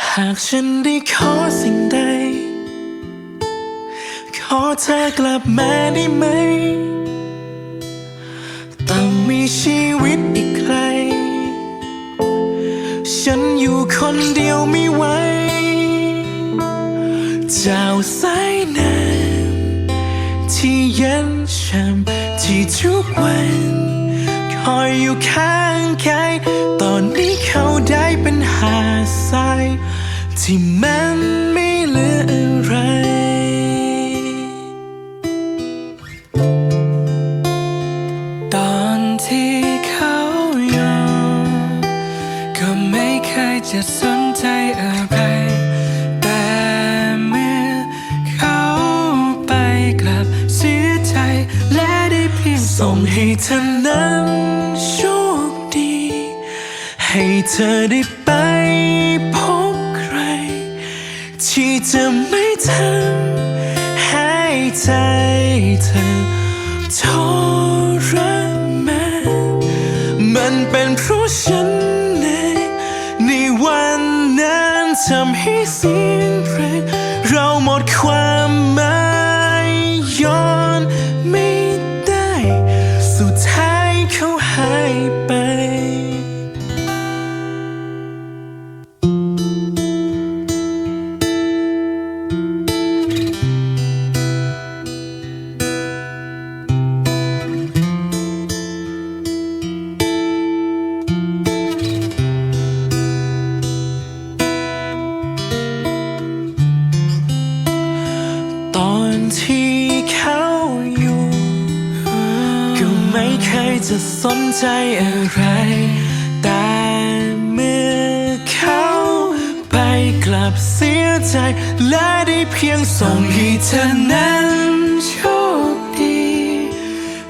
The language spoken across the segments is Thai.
หากฉันได้ขอสิ่งใด ขอเธอกลับมาได้ไหม ต้องมีชีวิตอีกใคร ฉันอยู่คนเดียวไม่ไหว เจ้าสายน้ำที่เย็นช่ำที่ทุกวัน คอยอยู่ข้างกาย ที่มันไม่เหลืออะไร ตอนที่เขายู่ก็ไม่เคยจะสนใจอะไร แต่เมื่อเขาไปกลับเสียใจและได้เพียงส่งให้เธอนั้นโชคดี ให้เธอได้ไป ที่จะไม่ทำให้ใจเธอทรมานมันเป็นเพราะฉันเองในวันนั้นทำให้เสียงเพลงเราหมดความหมายย้อนไม่ได้ สุดท้ายเขาหายไป จะสนใจอะไร แต่เมื่อเขาไปกลับเสียใจ และได้เพียงส่งให้เธอนั้นโชคดี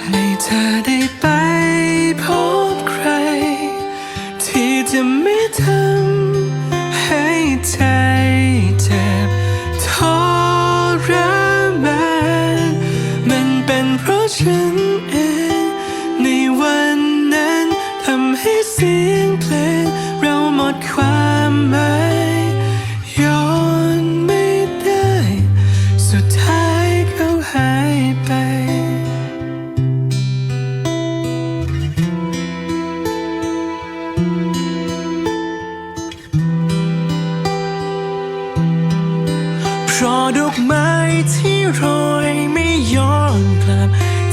ให้เธอได้ไปพบใคร ที่จะไม่ทำให้ใจเจ็บทรมานมันเป็นเพราะฉันเองใน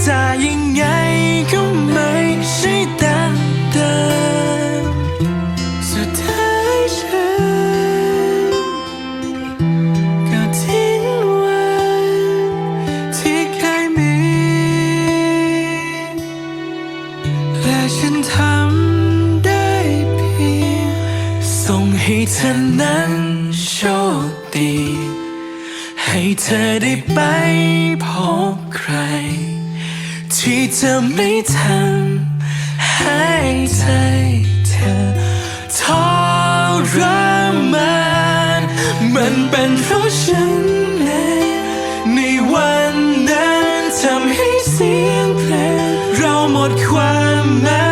จะยังไงก็ไม่ใช่ดังเดิมสุดท้ายฉันก็ทิ้งวันที่เคยมี และฉันทำได้เพียงส่งให้เธอนั้นโชคดี ให้เธอได้ไปพบใคร ที่จะไม่ทำให้ใจเธอทรมานมันเป็นเพราะฉันเองในวันนั้นทำให้เสียงเพลงเราหมดความหมา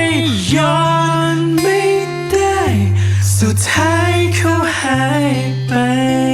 ยย้อนไม่ได้ สุดท้ายเขาหายไป「